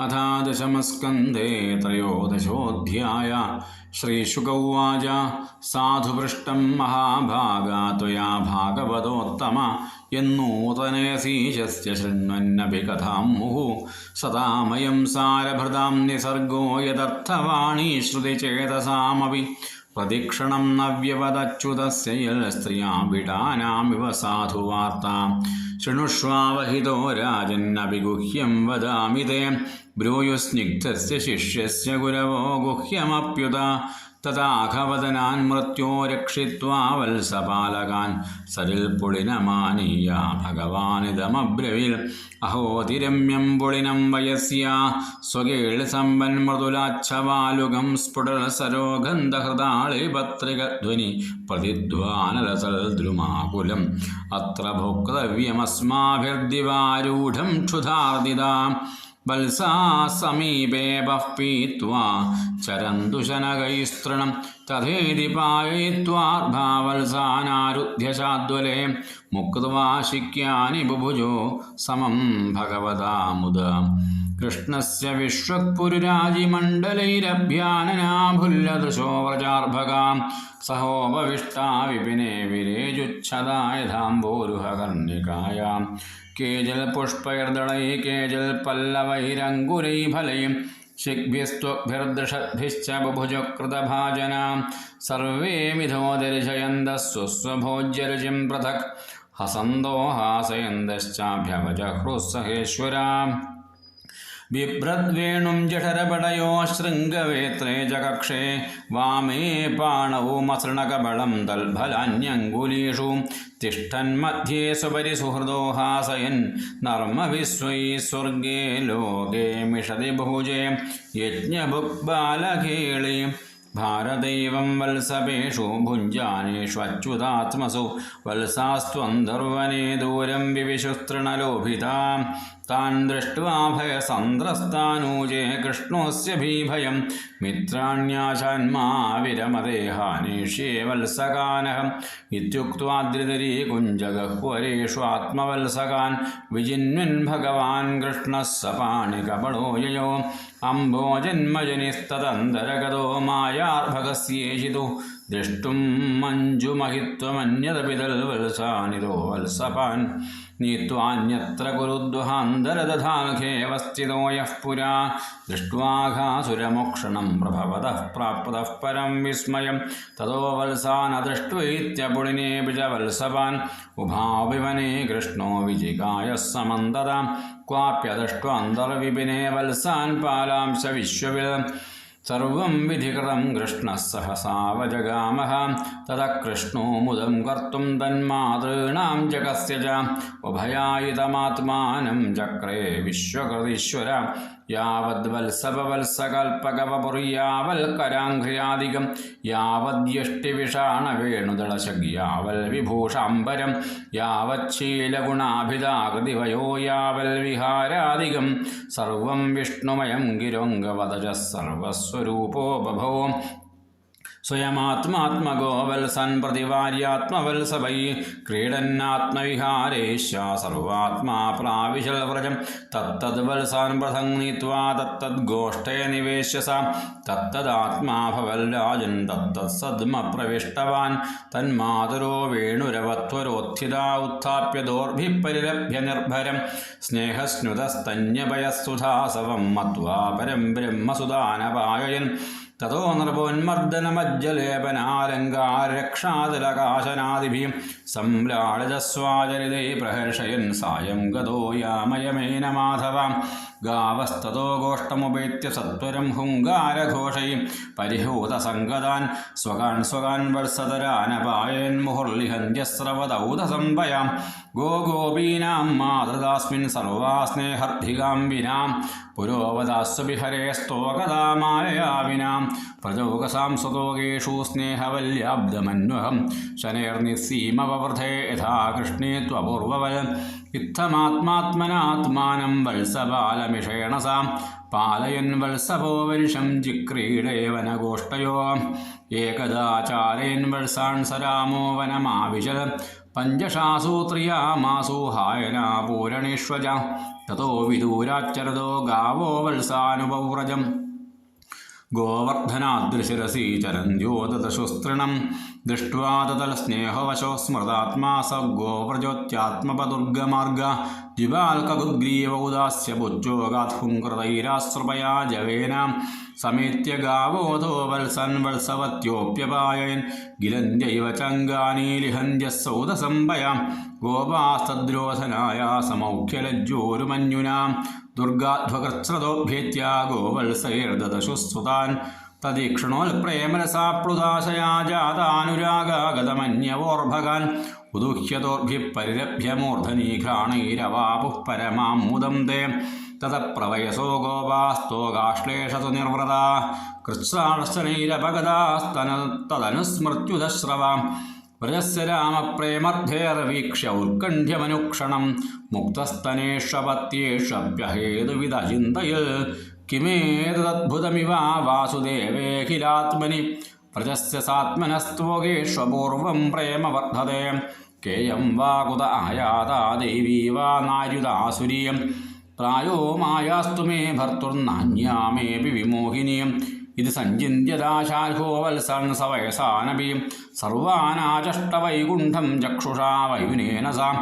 अथादशमस्कन्धे त्रयोदशोऽध्याय। श्रीशुक उवाच साधुपृष्टं महाभागा त्वया भागवतोत्तम यन्नूतनेऽसीशस्य शृण्वन्नपि कथां मुहुः। सतामयं सारभृतां निसर्गो यदर्थवाणी श्रुतिचेतसामपि। പ്രദീക്ഷണം നവ്യവദച്യുതസ്യയിൽ സ്ത്രീയാവിടാനാമിവ സാധുവാർത്ത. ശൃണുഷ്വാവഹിതോ രാജന്നഭിഗുഹ്യം വദാമി തേ ബ്രൂയുസ്നിഗ്ധസ്യ ശിഷ്യസ്യ ഗുരവോ ഗുഹ്യമപ്യുത. തഥാഖവദനാൻ മൃത്യോ രക്ഷിത്വാ വത്സപാലകാൻ സരിൽ പുളിനമാനീയ ഭഗവാനിതമബ്രവിൽ. അഹോതിരമ്യം പുളിനം വയസ്യ സ്വകേൾ സമ്പൻ മൃദുലാച്ഛവാലുകം സ്ഫുടല പത്രികധ്വനി പത്രിക ധ്വനി പ്രതിധ്വാനരസൽദ്രുമാകുലം അത്ര ഭോക്തവ്യമസ്മാഭിർദിവാരൂഢം ക്ഷുധാർദിതാം. വത്സാ സമീപേ ബഹ് പീത്വാ ചരന്തു ശനകൈസ്തൃണം തഥേതി പായയിത്വാർഭാവത്സാനാരുധ്യ ശാദ്വലേ മുക്വാ ശിക്യാനി ബുഭുജോ സമം ഭഗവതാമുദ കൃഷ്ണസ്യ വിരേജുച്ഛദായ केजलपुष्पैर्दणैः केजलपल्लवैरङ्गुरैफलैः शिग्भिस्त्वग्भिर्दृषद्भिश्च बुभुजकृतभाजनां सर्वे मिथो दर्शयन्तः सुस्वभोज्यरुचिं पृथक्। हसन्दो हासयन्दश्चाभ्यवजहृत्सहेश्वराम् സ്വസ്വഭോജ്യരുചിം പൃഥക് ഹസന്തോ ഹാസയന്തശ്ചാഭ്യവജഹ്രുസഹേശ്വരാം ബിഭ്രദ്വേണും ജഠരപടയോ ശൃംഗവേത്രേ ചകക്ഷേ വാമേ പാണവുമസൃണകബളം തൽഫലാന്യങ്കുലീഷു. തിഷ്ഠന്മധ്യേ സ്വപരി സുഹൃദോ ഹാസയൻ. നർമ്മവിശ്വൈ സ്വർഗേ വത്സപേഷു ഭുഞ്ജാനേഷു അച്യുതാത്മസു വത്സാസ്ത്വന്തർവനെ ദൂരം വിവിശുസ്തൃണലോഭിതാ. താൻ ദൃഷ്ട്വാ ഭയസന്ത്രസ്താനൂജേ കൃഷ്ണോസ്യ ഭീഭയം. മിത്രാണ്യാശാന്മാ വിരമദേഹാനേഷ്യേ വത്സകാനഹം. ഇത്യുക്വാദ്രിതരീ കുഞ്ചഗഹ്വരേഷു ആത്മവത്സകാൻ. വിജിന്വൻ ഭഗവാൻ കൃഷ്ണः സപാണികപടോ യയോ അംബോജന്മജനിസ്തദന്തരഗതോ മായാർഭകസ്യേഷിതു ദൃഷ്ടും മഞ്ജുമഹിത്വമന്യതപിതൽ വത്സാനിതോ വത്സപാൻ. നീത്വാന്യത്ര കുരുദ്വഹാന്തരദധാഖേവസ്ഥിതോ യഃ പുരാ. ദൃഷ്ട്വാഘാസുരമോക്ഷണം പ്രഭവതഃ പ്രാപ്തഃ പരം വിസ്മയം. തതോ വത്സാനദൃഷ്ട്വൈത്യപുളിനേപി ച വത്സപാൻ. ഉഭാവിവനെ കൃഷ്ണോ വിജികായ സമന്തതാം. ക്വാപ്യദൃഷ്ട്വാന്തർവിപിനെ വത്സാൻ പാലാംശ വിശ്വവിൽ. സർവം വിധികൃതം കൃഷ്ണഃ സഹസാവജഗാമഹ തത കൃഷ്ണോ മുദം കർത്തും തന്മാതൃണാം ജഗസ്യ ഉഭയായുധമാത്മാനം ചക്രേ വിശ്വകൃതീശ്വര. യാവദ്വത്സവത്സകൽപ്പകവപുര്യാവൽക്കരാഘ്രിയാദികം യാവദ്യഷ്ടിവിഷാണവേണുദളശഗ്യാവൽ വിഭൂഷാംബരം. യാവच्छീലഗുണാഭിതാകൃതിവയോ യാവൽ വിഹാരാദികം സർവം വിഷ്ണുമയം ഗിരോംഗവദജ സർവസ്വരൂപോ സ്വയമാത്മാത്മകോ വത്സൻ പ്രതിവാര്യാത്മവത്സവൈ ക്രീഡന്നാത്മവിഹാരേശ സർവാത്മാ പ്രാവിശൽ വ്രജം. തത്തദ്വത്സാൻ പ്രഥം നീത്വാ തത്തദ്ഗോഷ്ഠേ നിവേശ്യ സ തത്തദാത്മാ ഭവൽ രാജൻ തത്തത്സദ്മ പ്രവിഷ്ടവാൻ തന്മാതുരോ വേണുരവത്വരോത്ഥിതാ ഉത്ഥാപ്യ ദോർഭിപ്പരിലഭ്യ നിർഭരം സ്നേഹസ്നുതസ്തന്യപയസുധാസവം മത്വാ പരം ബ്രഹ്മസുദാനപായയൻ തതോ നൃപോന്മർദ്ദനമജ്ജലേപനാലങ്കാരക്ഷാതിലകാശനാദിഭിः സംലാളിതസ്വാചരിതേ പ്രഹർഷയൻ സായം ഗതോ യാമയമേന മാധവാം ഗാവസ്തോ ഗോഷ്ടമുപേത്യ സത്വരം ഹുങ്കാരഘോഷയും പരിഹൂതസംഗതാൻ സ്വകാൻ സ്വകാൻ വത്സതരാനപായൻ മുഹുർലിഹന്ത്യസ്രവദൗതസംഭയാം. ഗോ മാതൃദാസ്മിൻ മാതൃതാസ്മിൻ പുരോവദാസ്വിഹരേ സ്നേഹർദ്ധികാംബിനാം പുരോവദാസ്വബിഹരേ സ്തോകതാമായയാവിനാം പ്രജോകസാം സ്വതോകേഷു സ്നേഹവല്യാബ്ദമന്വഹം. ശനേർനിസ്സീമവൃധേ യഥാ കൃഷ്ണേ ത്വപൂർവവൽ. ഇത്തമാത്മാത്മനാത്മാനം വത്സപാലമിഷേണസാം പാലയൻ വത്സവോ വരിഷം ജിക്രീഡേ വനഗോഷ്ടയോ ഏകദാചാരയൻ വത്സാൻ സരാമോ വനമാവിശൽ. പഞ്ചഷാസൂത്രിയാമാസു ഹായന പൂരണീഷ്വജ. തതോ വിദൂരാച്ചരതോ ഗാവോ വത്സാനുപൗരജം ഗോവർദ്ധനാദൃശിരസി ചരന്ത്യോതശുസ്തൃണം ദൃഷ്ട്വാ തതൽസ്നേഹവശോ സ്മൃതാത്മാ സ ഗോവ്രജോത്യാത്മപദുർഗമാർഗ ജിവാൽക്കുഗ്രീവൗദാസ്യ ഭുജോഗാത്ഫുങ്കൃതൈരാശ്രപയാ ജവേന സമേത്യ ഗാവോധോ വത്സൻ വത്സവത്യോപ്യപായൻ ഗിലന്ത്യൈവ ചങ്കാനീലിഹന്ത്യ സൗദസംഭയാം ഗോപാസ്തദ്രോധനായ സമൗഖ്യലജ്ജോരുമന്യുനാ ദുർഗാധ്വകൃച്ഛ്രതോഭ്യേത്യ ഗോവത്സൈർദശുസ്സുതാൻ തദീക്ഷണോൽപ്രേമരസാപ്ലുതാശയാ ജാതാനുരാഗാഗതമന്യവോർഭകാൻ ഉദുഹ്യതോർഭിः പരിരഭ്യമൂർധനീഘ്രാണൈരവാപുഃ പരമാം മുദം തേ. തതപ്രവയസോ ഗോപാസ്തോകാശ്ലേഷതു നിർവൃതാ കൃത്സാർച്ചനൈരപഗതാസ്തനതനുസ്മൃത്യുദശ്രവാം വ്രജസ്യ രാമപ്രേമർദ്ധേർവീക്ഷ്യ ഉത്കണ്ഠ്യമനുക്ഷണം. किमेतदद्भुतमिवा वासुदेवेऽखिलात्मनि प्रजस्य सात्मनस्त्वोगेष्वपूर्वं प्रेम वर्धते केयम वा कुत आयाता देवी वा नार्युदासुरी प्रायो मायास्तु मे भर्तुर्नान्या मेऽपि विमोहिनी। इति सञ्चिन्त्यदाशार्हो वल्सन् स वयसानपि। सर्वानाचष्टवैकुण्ठं चक्षुषा वयुनेन सा।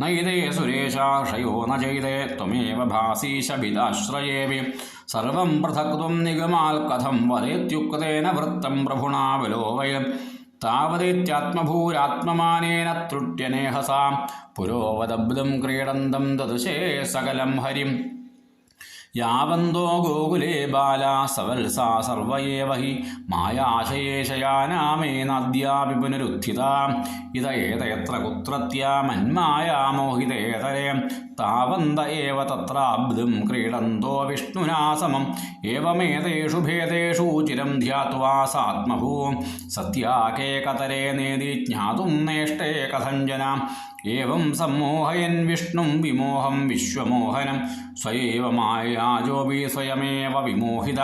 नैते सुरेशाश्रयो न चैते त्वमेव भासीशभिदाश्रयेऽपि। സർവം പൃഥക്വം നിഗമാൽ കഥം വരേത്യുക്തേന വൃത്തം പ്രഭുണാ വിലോവയം തൃട്യനേഹസാം തൃട്യനേഹസാ പുരോവദബ്ദം ക്രീഡന്തം ദദുശേ സകലം ഹരിം. യാവന്തോ ഗോകുലേ ബാലാ സവത്സാ സർവയേവഹി മായാശയേശയാനാമേനദ്യാപി പുനരുത്ഥിത ഇത ഏതയത്ര കുത്രത്യ താവന്ത ഏവ തത്രാബ്ദും ക്രീഡന്തോ വിഷ്ണുനാ സമം. ഏവമേതേഷു ഭേദേഷു ചിരം ധ്യാത്വാ സാത്മഭൂ. സത്യാകേകതരേ നേതി ജ്ഞാതും നേഷ്ടേ കഥഞ്ജന. ഏവം സമ്മോഹയൻ വിഷ്ണും വിമോഹം വിശ്വമോഹനം സ്വയേവ മായാജോപി സ്വയമേവ വിമോഹിത.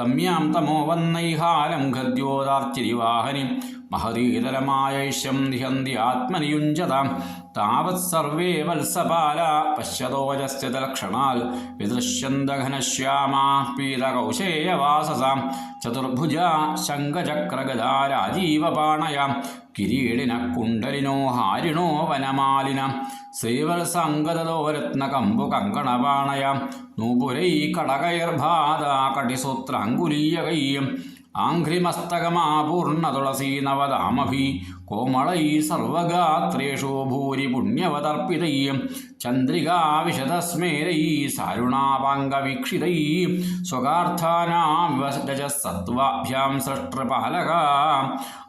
തമ്യാം തമോ വന്നൈഹാലം ഖദ്യോദാർച്ചിരിവാഹനി മഹതീതരമായൈശ്യം നിഹന്തി ആത്മനിയുഞ്ജതാം താവത് സർവേ വത്സപാല പശ്യതോജസ്ഥിതലക്ഷണാൽ വിദൃശ്യന്തഘനശ്യാമാ പീതകൗശേയവാസസാം ചതുർഭുജ ശങ്കചക്രഗദാ രാജീവപാണയാം കിരീടിന കുണ്ടലിനോ ഹാരിണോ വനമാലിന ശ്രീവത്സംഗതോരത്നകമ്പു കങ്കണപാണയാം. നൂപുരൈ കടകൈർഭാത കടിസൂത്രാങ്കുലീയകൈ ആഘ്രിമസ്തകമാപൂർണതുളസീനവദാമഭി കോമളൈ സർവഗാത്രേഷു ഭൂരി പുണ്യവതർപ്പിതൈ ചന്ദ്രികാവിശതസ്മേരൈ സാരുണാപാംഗവീക്ഷിതൈ സ്വകാർത്ഥാനാം സത്വാഭ്യാം സൃഷ്ടപാലക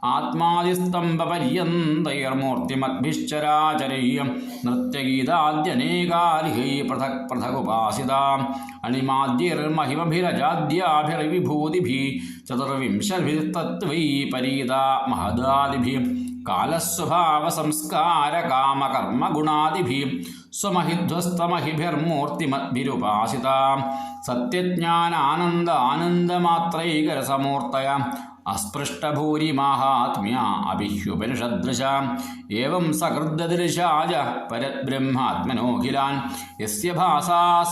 ആത്മാതിസ്തംഭപര്യന്തൈർമൂർത്തിമദ്ഭിശ്ചരാചരൈ നൃത്യഗീതാദ്യനേകാലിഹൈ പൃഥക് പൃഥകുപാസിതാം അണിമാദ്യർമഹിമഭിരജാദ്യാഭിരവിഭൂതിഭി ചതുർവിംശഭിത്തത്വൈ പരീത മഹദാദിഭി കാലസ്വഭാവസംസ്കാരകാമകർമ്മഗുണാദിഭി സ്വമഹിധ്വസ്തമഹിഭിർമൂർത്തിമദ്ഭിരുപാസിത സത്യജ്ഞാനാനന്ദ ആനന്ദമാത്രൈകരസമൂർത്തയ. അസ്പൃഷ്ടഭൂരിമാഹാത്മ്യ അഭിഹ്യുപനിഷദൃശ ഏവം സഹൃദൃശാജ പരബ്രഹ്മാത്മനോഖിലാൻ യസ്യ ഭാസാ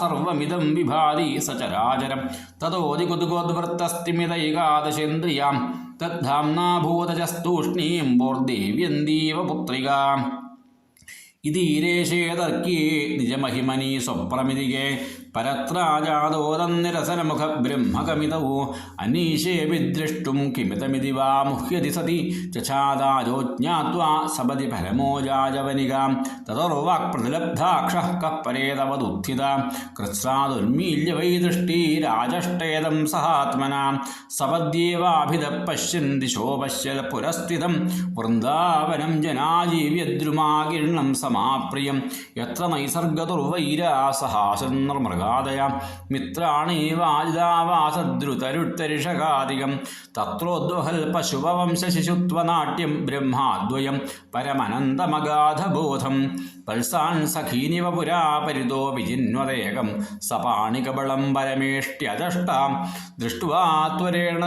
വിഭാതി സചരാചരം തതോതികുതുകോദ്വൃത്തസ്തിമിതൈകാദശേന്ദ്രിയാം തദ്ധാംനാഭൂതജസ്തൂഷ്ണീം ബോർദേവ്യന്തീവ പുത്രികാം. ഇതീരേശേതർക്യേ നിജമഹിമനി സ്വപ്രമിതികെ. പരത്രാജാതോദന്നിരസനമുഖ ബ്രഹ്മകമിതവും. അനീശേ വിദ്രഷ്ടും കിമിതമിതി വാ മുഹ്യതി സതി. ചാദാരോജ്ഞാത്വാ സപതി പരമോജാജവനികാം തതർവാക് പ്രതിലബ്ധാക്ഷ പരേതവദുത്ഥിത കൃത്സാദുന്മീല്യ വൈ ദൃഷ്ടി രാജഷ്ടേദം സഹാത്മനാ. സപദ്യേവാഭിത പശ്യൻ ദിശോ പശ്യൽ പുരസ്ഥിതം. വൃന്ദാവനം ജനാജീവ്യദ്രുമാകിരണം സമാപ്രിയം. എത്ര നൈസർഗതുർവൈരാസഹാസന്ദർമൃഗാദയ മിത്രാണീവാജിതാവാസദ്രുതരുത്തരിഷകാദികം തത്രോദ്വഹൽ പശുവംശശിശുത്വനാട്യം ബ്രഹ്മാദ്വയം പരമനന്ദമഗാധബോധം. പൽസാൻ സഖീനിവ പുരാ പരിതോ വിജിന്വദേകം സപാണികബളം പരമേഷ്ട്യതഷ്ടാം ദൃഷ്ട്വാ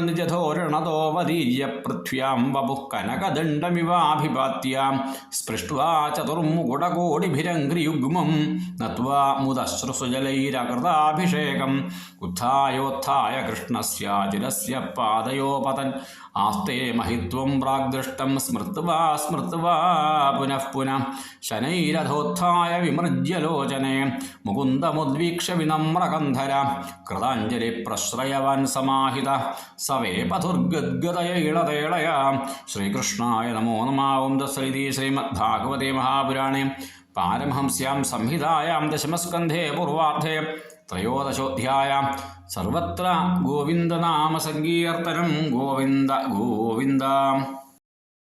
നിജധോരണതോ വദീര്യ പൃഥ്വ്യാം വപുഃ കനകദണ്ഡമിവാഭിപാത്യാം സ്പൃഷ്ട്വാ ചതുർമുഖ ഗുണകോടിഭിരങ്ക്രിയുഗ്മം നത്വാ മുദശ്രുസുജലൈരകൃതാഭിഷേകം ഉത്ഥായോത്ഥായ കൃഷ്ണസ്യാചിരസ്യ പാദയോപതൻ ആസ്തേ മഹിത്വം പ്രാഗ്ദൃഷ്ടം സ്മൃത്വാ സ്മൃത്വാ പുനഃ പുനഃ. ശനൈരഥോത്ഥായ വിമൃജ്യലോചനെ മുകുന്ദമുദ്വീക്ഷ വിനമ്രകന്ധര കൃതാഞ്ജലി പ്രശ്രയവാൻ സമാഹിത. സവേ പഥുർഗദ്ഗതയ ഇളതേളയ. ശ്രീകൃഷ്ണായ നമോ നമാവും ദശ്രീതി ശ്രീമദ്ഭാഗവതേ മഹാപുരാണേ. പാരമഹംസ്യാം സംഹിതായാം ദശമസ്കന്ധേ പൂർവാർദ്ധേ. ത്രയോദശോധ്യായ സർവത്ര ഗോവിന്ദനാമസങ്കീർത്തനം. ഗോവിന്ദ ഗോവിന്ദ.